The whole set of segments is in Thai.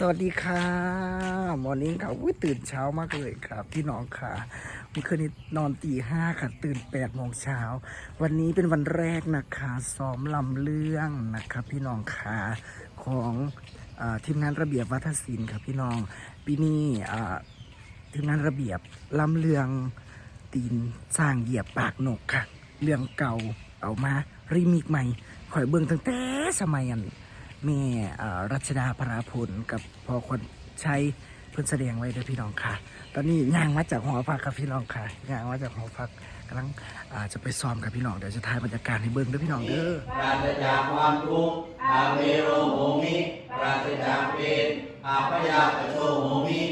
สวัสดีค่ะมอร์นิ่งค่ะอุ้ยตื่นเช้ามากเลยครับพี่น้องค่ะเมื่อคืนนี้นอนตีห้าค่ะ ตื่นแปดโมงเช้า วันนี้เป็นวันแรกนะคะ ซ้อมลำเรื่องนะคะพี่น้องค่ะของอทีมงานระเบียบวัฒนศิลป์ค่ะพี่น้องปีนี้ทีมงานระเบียบลำเรื่องตีนสร้างเหยียบปากหนกค่ะ เรื่องเก่าเอามารีมิกใหม่คอยเบิ่งตั้งแต่สมัยอัน แม่รัชดาพราพลกับพอคนใช้เพื่อนแสดงไว้ด้วยพี่น้องค่ะ ตอนนี้ย่างมาจากหอพักครับพี่น้องค่ะย่างมาจากหอพักกำลังจะไปซ้อมกับพี่น้องเดี๋ยวจะถ่ายบรรยากาศให้เบิ้งด้วยพี่น้องเด้อปราศจากความทุกข์อาเมโรโหมิปราศจากเป็นอาพยาปโชโหมิ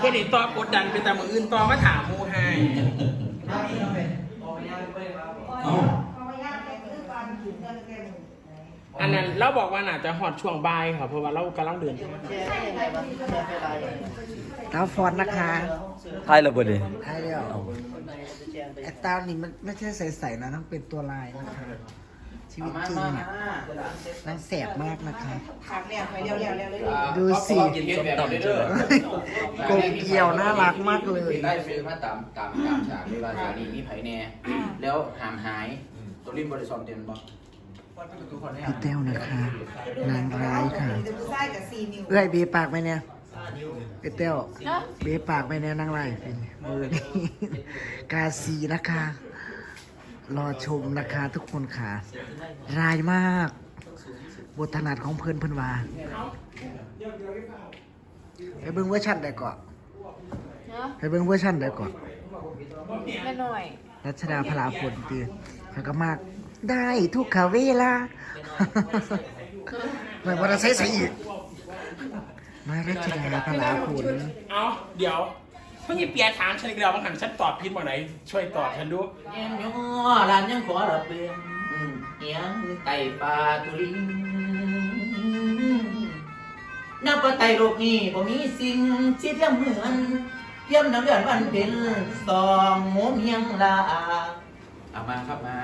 เฮ็ดให้ต่อกดดันไปแต่มืออื่นต่อมาถามหมูให้เอ้าอันนั้นเราบอกว่าน่าจะฮอดช่วงบ่ายครับเพราะว่าเรากำลังเดินตาฟอนนะคะทายระเบิดดิถ่ายแล้วไอ้ตานี่มันไม่ใช่ใสๆนะต้องเป็นตัวลายนะคะ ชีวิตจริงเนี่ยนางแสบมากนะคะดูสิกินแบบนี้เด้อกลมเกลียวน่ารักมากเลย ได้ซื้อมาตามตามตามฉากเวลาฉากนี้มีไผแน่ แล้วหามหายตัวริมบริษัทเต็มบ่พี่แต้วนะคะ นางร้ายค่ะเอ้ยเบีปากไหมเนี่ยพี่แต้วเบีปากไหมเนี่ยนางร้ายเป็นมือนี่กาซีนะคะ รอชมนะคะทุกคนค่ะร้ายมาก บทถนัดของเพื่อนเพื่อนว่าไปเบิ้งเวอร์ชันใดก่อนเนาะไปเบิ้งเวอร์ชันใดก่อนแม่หน่อย รัชดาพลาพลตีเขาก็มาก ได้ทุกขาเวลาเหมือนวันใช้ใส่อีกมารัชดาพลาพลเอาเดี๋ยว เพิ่งจะเปียถามฉันอีกแล้วบางครั้งฉันตอบผิดบ่ไหนช่วยตอบฉันดูยังย่อร้านยังขอรับเปลี่ยนเอียงไต่ปลาตุลิงนับว่าไต่โลกนี้บ่มีสิ่งที่เทียมเหมือนเทียมน้ำเลือดวันเป็นสองหมูเมียงลาเอามาครับมา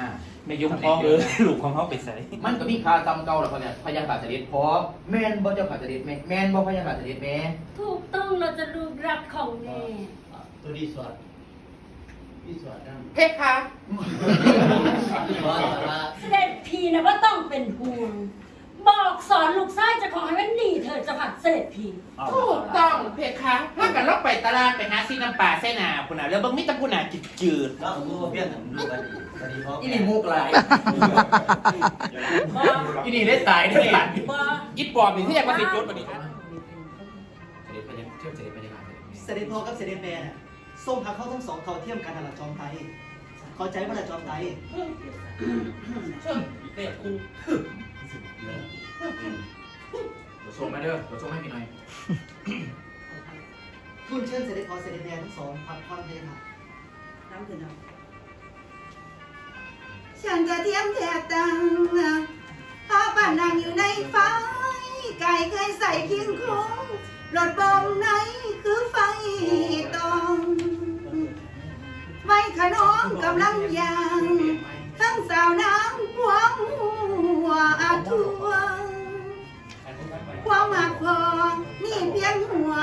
ไม่ยุ่งท้องเออลูกของเขาไปใส่มันก็มีคาตำเก่าแล้วเขาเนี่ยพยาขาดเสด็จพอแม่นบ่เจ้าขาดเสด็จแม่แม่นบ่พยาขาดเสด็จแม่ถูกต้องเราจะรูปรักของแม่ตัวดีสอดดีสอดนะเพชรคะเสด็จพีนะว่าต้องเป็นห่วง บอกสอนลูกชายเจะของให้มันดีเถิดจะผัดเสด็จพีถูกต้องเพชรคะถ้ากันเราไปตลาดไปหาซีน้ำปลาเส้นหนาคุณน่ะแล้วเบิ่งมิตรคุณน่ะจืดแล้วผมก็เพี้ยนผมดูกันดีกันดีเพราะอีนี่มุกหลายบออีนี่ได้ตายได้หลันบอๆอีปอบนี่ที่อยากมาติดจุดวันนี้เสด็จไปยังเที่ยวเสด็จไปยังเสด็จพ่อกับเสด็จแม่น่ะส้มหักเข้าทั้งสองเขาเทียมกันหลักจอมไทยเข้าใจว่าหลักจอมไทยเชิญเด็ก ครูเดี๋ยวส่งมาเด้อเดี๋ยวส่งให้พี่หน่อยทุนเชิญเสด็จพ่อเสด็จแม่ทั้งสองพักผ่อนเลยค่ะน้ำขึ้นน้ฉันก็เทียมแทบตังพาป่านนางอยู่ในไฟไก่เคยใส่เคียงคงรถบองไหนคือไฟตองไว้ขนองกำลังยาง ทั้งสาวน้ำพวงหัวอาทัวความหักพอนี่เพียงหัว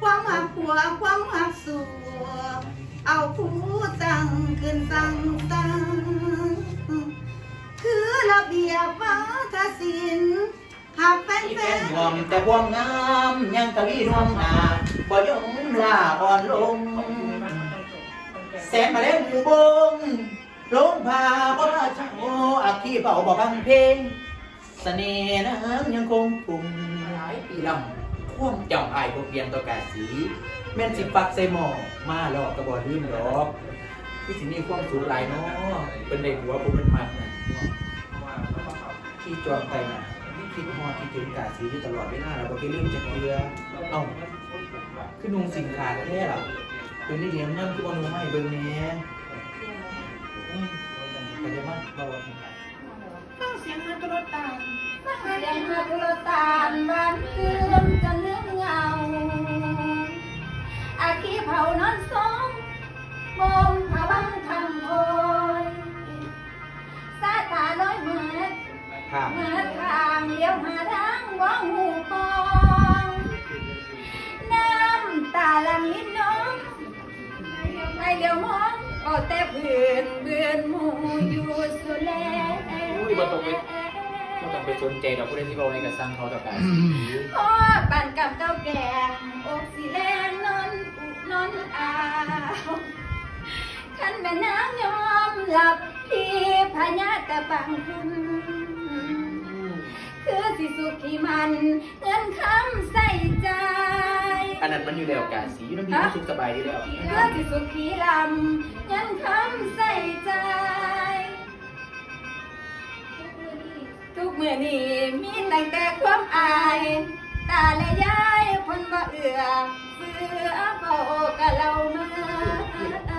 ความหักผัวความหักสัวเอาผู้ตั้งขึ้นตั้งตั้งคือระเบียบวัฒนศิลป์หากแฟนอีแฟเป็นนห่วงแต่ห่วงงามยังกะวีดวงหนาบ่ยงลาอ่อนลงแสงมาเล่นอยู่บง ลงพาบ่ราชโออักขีเป่าบ่บังเพลงเสน่ห์น้ำยังคงปุ่มหลายปีลำพ่วงเจ้าอายบ่เปลี่ยนตัวกาสีแม่นสิปักใส่หม้อมาหลอกกระบ่ลืมหรอกที่สิมีความสุขหลายเนาะเป็นในหัวบ่เป็นมักนะที่จอมไปน่ะคิดฮอดคิดถึงกาสีอยู่ตลอดเวลาเราบ่เคยลืมจักเทื่อเอ้าคือนุ่งสินค้าแท้ล่ะเป็นนี่เลี้ยงนั่งคือบ่นุ่งไม่เบิ่งแห น่อืมก็จะมาบ่ว่าจังไดฟังเสียงฮักรถตานฟังเสียงฮักรถตาบ้านเกืนกันเนื้อเงาเผานอนสองมมผาบังทำโอยสาตาลอยเหมือดเมือดทางเลี้ยวหาทางว่างหูปองน้ำตาลังลิ้นน้องไปเลี้ยวมอง ก็แต่เพื่อนเพื่อนหมูอยู่สุแลอุ้ยบ่ต้องไปบ่ต้องไปสนใจดอกผู้ใดที่บอกในกระซังเขาต่อกันพ่อปั่นกับเก้าแก่อกสีแดงนอนอุนอนอาวขันแม่นางยอมหลับพี่พญาแต่บังคุณคือสิสุขีมัน เงินคำใส่ใจอั นั้นมันอยู่แล้วกาสียู่น้ำพีมัสุขสบายที่แล้วเพื่อที่สุขีลำยันคำใส่ใจ ทุกเมื่อนี้มีตั้งแต่ความอาย ตาและยายคนบ่เอือเฟือบ่กะเรามา